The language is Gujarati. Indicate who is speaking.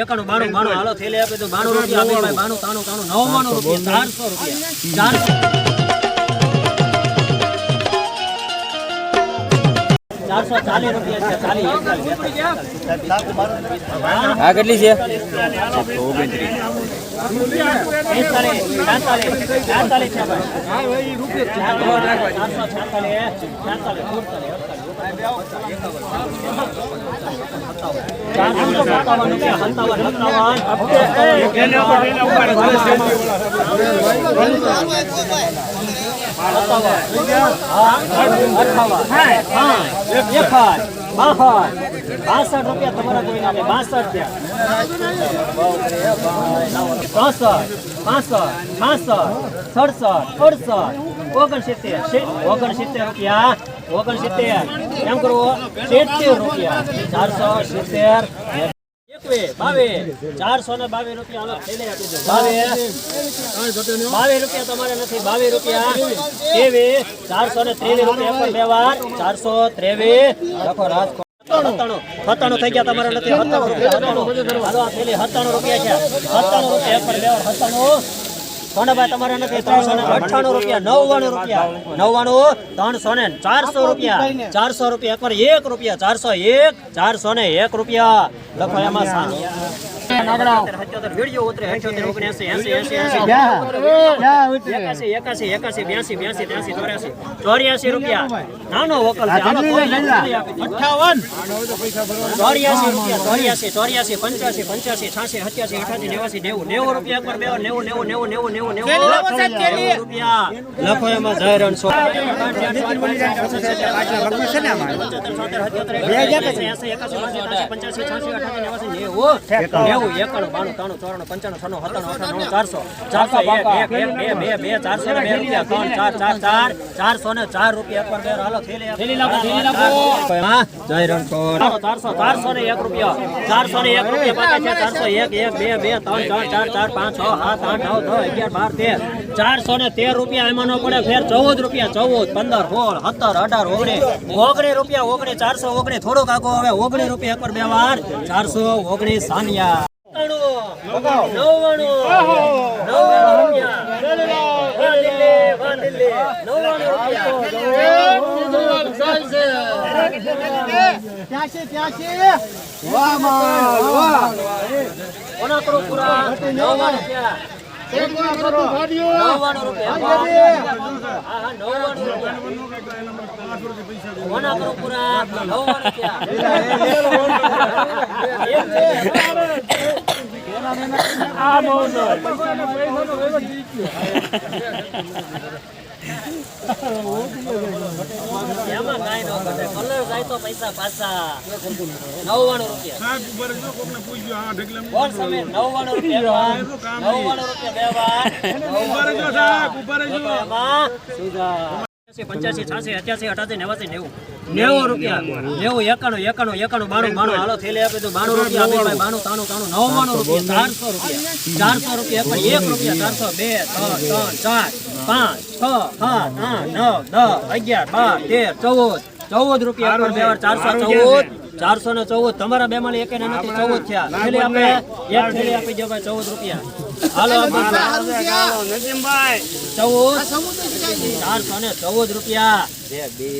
Speaker 1: એકાણું બાણું બાણું. હાલો થેલે આપે તો બાણું રૂપિયા આપી ભાઈ બાણું તાણું તાણું નવ્વાણું રૂપિયા ચારસો રૂપિયા. ચારસો. ચારસો. ચાલીસ રૂપિયા છે ચાલીસ.
Speaker 2: આ કેટલી છે?
Speaker 1: બેતાલીસ, છેતાલીસ, છેતાલીસ છે રૂપિયા, બાસઠ રૂપિયા તમારા કોઈ નામે બાસઠ ચોસઠ પાસઠ છાસઠ સડસઠ અડસઠ ઓગણસિત્તેર ઓગણસિત્તેર રૂપિયા. ઓગણસિત્તેર. એમ કરવો સિત્તેર રૂપિયા. ચારસો સિત્તેર. ચારસો ને બાવીસ રૂપિયા હાલો થેલી આપી દો બાવીસ બાવીસ રૂપિયા તમારે નથી બાવીસ રૂપિયા. ત્રેવીસ ચારસો ને ત્રેવીસ રૂપિયા બે વાર. ચારસો ત્રેવીસ. લખો રાજકોટ. સત્તાણું. થઈ ગયા તમારે નથી સત્તાણું રૂપિયા. સત્તાણું રૂપિયા છે. સત્તાણું રૂપિયા પર બે વાર સત્તાણું. સોનાભાઈ ત્રણસો ને અઠ્ઠાણું રૂપિયા, નવ્વાણું રૂપિયા, નવ્વાણું, ત્રણસો ને ચારસો રૂપિયા ચારસો રૂપિયા, એક રૂપિયા, ચારસો એક, ચારસો ને એક રૂપિયા. લખો એમાં ચોર્યાસી રૂપિયા નાનો વકલ. ચોર્યાસી રૂપિયા ચોર્યાસી ચોર્યાસી પંચ્યાસી પંચ્યાસી સત્યાસી અઠાસી નેવાસી નેવું નેવું રૂપિયા પર બે નેવું નેવું નેવું નેવું નેવું નેવું રૂપિયા લખો એમાં જાહેર. પંચ્યાસી અઠાસી નેવાસી નેવું નેવું એકાણું બાણું ત્રાણું ચોરાણું પંચાણું છન્નું સત્તાણું અઠાણું ચારસો. ચારસો એક એક એક બે બે બે ચારસો ને બે રૂપિયા ત્રણ ચાર ચાર ચાર ચારસો ને ચાર રૂપિયા પર બે હાલો થેલી થેલી થેલી નાખો જય રણછોડ ચારસો ચારસો ને એક રૂપિયા. ચારસો ને એક રૂપિયા પાકા છે. ચારસો એક એક બે બે ત્રણ ચાર ચાર ચાર પાંચ છ સાત આઠ નવ દસ અગિયાર બાર તેર. ચારસો ને તેર રૂપિયા એમાં નો પડે. ફેર ચૌદ રૂપિયા ચૌદ પંદર સોળ સત્તર અઢાર ઓગણીસ ઓગણીસ રૂપિયા ઓગણીસ ચારસો ઓગણીસ. થોડુંક આગો હવે ઓગણીસ રૂપિયા પર બે વાર. ચારસો ઓગણીસ સાનિયા. નવ્વાણું રૂપિયા વાહ દિલ્હી, વાહ કોના કરું પૂરા નવ્વાણું રૂપિયા પૈસા નવ્વાણું રૂપિયા નવ્વાણું રૂપિયા પંચ્યાસી છ્યાસી અઠ્યાસી અઠાસી નેવાસી નેવું નેવું રૂપિયા. નેવું એકાણું એકાણું એકાણું બાણું બાણું. હાલો થેલી આપી તો બાણું રૂપિયા આપે ભાઈ બાણું તાણું તાણું નવ્વાણું રૂપિયા ચારસો રૂપિયા. ચારસો રૂપિયા પર એક રૂપિયા ચારસો બે ત્રણ ત્રણ ચાર પાંચ છ સાત આઠ નવ દસ અગિયાર બાર તેર ચૌદ. ચૌદ રૂપિયા બે ચારસો ચૌદ. ચારસો ને ચૌદ. તમારા બે માં એક નથી ચૌદ થયા થેલી આપે એક થેલી આપી દો ભાઈ ચૌદ રૂપિયા. હાલો ચૌદ ચારસો ને ચૌદ રૂપિયા. બે બે.